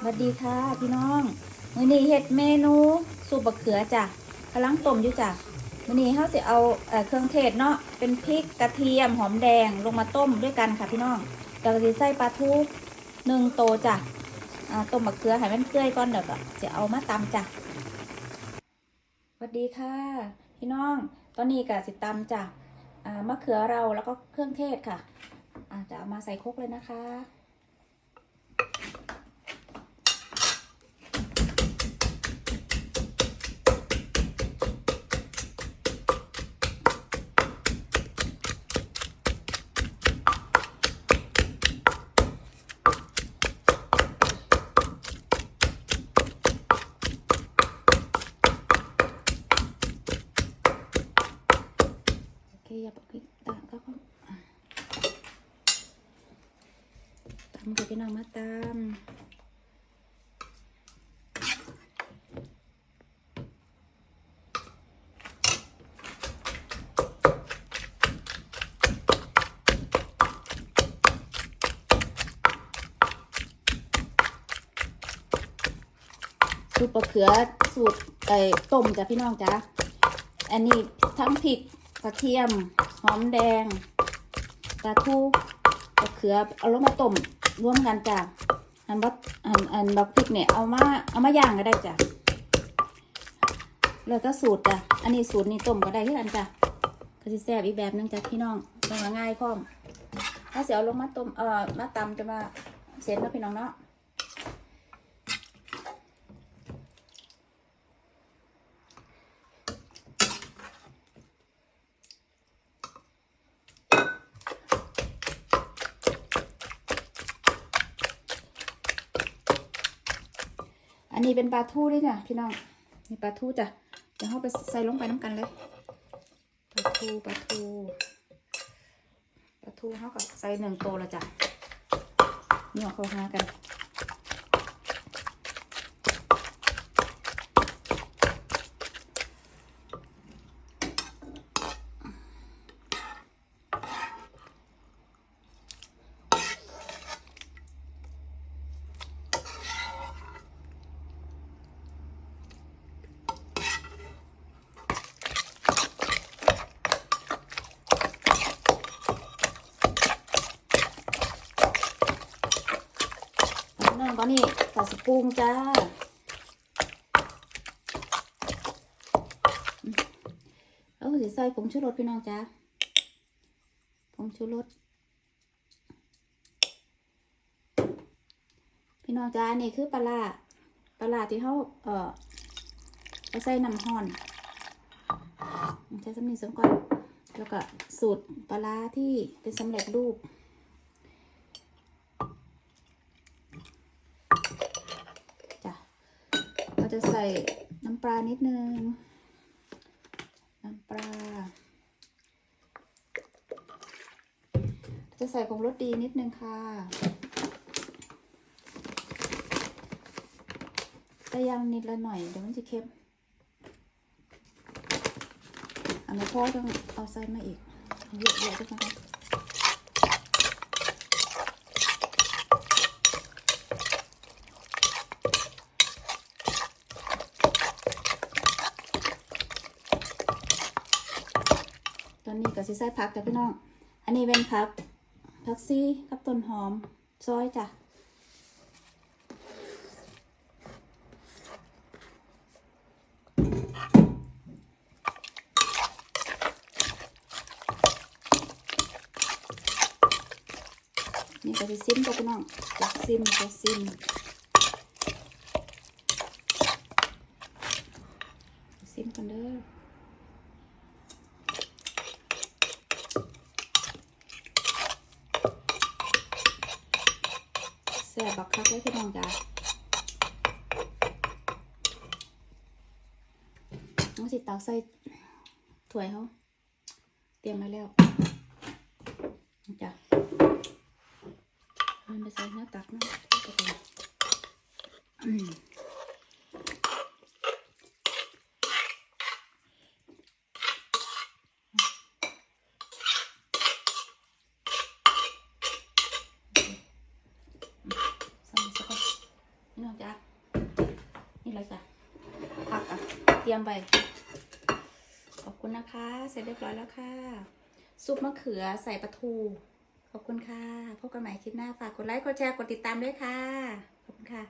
สวัสดีค่ะพี่น้องมื้อนี้เฮ็ดเมนูสูบบักเขือจ้ะกำลังต้มอยู่จ้ะมื้อนี้เฮาสิเอาเอ่อเครื่องเทศเนาะเป็นพริกกระเทียมหอมแดงลงมาต้มด้วยกันค่ะพี่น้องเดี๋ยวก็สิใส่ปลาทูหนึ่งโตจ้ะอ่าต้มบักเขือให้มันเปื่อยก่อนเดี๋ยวก็จะเอามาตำจ้ะสวัสดีค่ะ พี่น้องตอนนี้ก็สิตำจ้ะอ่ามะเขือเราแล้วก็เครื่องเทศค่ะอ่าจะเอามาใส่ครกเลยนะคะ อย่าปพริตามก็ตามกับพี่น้องมาตามสูตรปลาเขือสูตรไอ้ต้มจ้ะพี่น้องจ้ะอันนี้ทั้งพริก กระเทียม หอมแดงปลาทูกระเขือเอาลงมาต้มร่วมกันจ้ะอันบักอันอันบักพริกเนี่ยเอามาเอามาย่างก็ได้จ้ะแล้วก็สูตรจ้ะอันนี้สูตรนี้ต้มก็ได้ที่กันจ้ะก็จะแซ่บอีกแบบนึงจ้ะพี่น้องต้มง่ายพร้อมถ้าเสียเอาลงมาต้มเอ่อมาตำจะมาเสร็จแล้วพี่น้องเนาะ อันนี้เป็นปลาทูด้วยจ้ะพี่น้องนี่ปลาทูจ้ะเดี๋ยวเราไปใส่ลงไปน้ำกันเลยปลาทูปลาทูปลาทูเขาก็ใส่หนึ่งโตวแล้วจ้ะนี่เอาเข้าหากัน น้องตอนนี้ใส่สปรุงจ้าอืมแล้วสิใส่ผงชูรสพี่น้องจ้าผงชูรสพี่น้องจ้านี่คือปลาร้าปลาร้าที่เขาเอ่อใส่น้ำห้อนใช้สำนีสมก่อนแล้วก็สูตรปลาร้าที่เป็นสำเร็จรูป จ้ะเรา จะใส่น้ำปลานิดนึง น้ำปลา จะใส่ผงรสดีนิดนึงค่ะ แต่ยังนิดละหน่อย เดี๋ยวมันจะเค็มอันนี้พ่อต้องเอาใส่มาอีก เยอะๆด้วยนะคะ ตอนนี้ก็สิใส่ผักจ้ะพี่น้อง อันนี้เป็นผักผักซี่กับต้นหอมซอยจ้ะนี่ก็สิซิมจ้ะพี่น้องจะซิมจะซิมซิมกันเด้อ แซ่บบักคักเลยพี่น้องจ้าน้องสิตาใส่ถ้วยเขาเตรียมมาแล้วจ้ะมันไปใส่หน้าตักนะอืมใส่สักก่อน พี่น้องจ้ะ นี่เละจ้ะผักอะ เตรียมไป ขอบคุณนะคะ เสร็จเรียบร้อยแล้วค่ะ ซุปมะเขือใส่ปลาทู ขอบคุณค่ะ พบกันใหม่คลิปหน้า ฝากกดไลค์ กดแชร์ กดติดตามด้วยค่ะ ขอบคุณค่ะ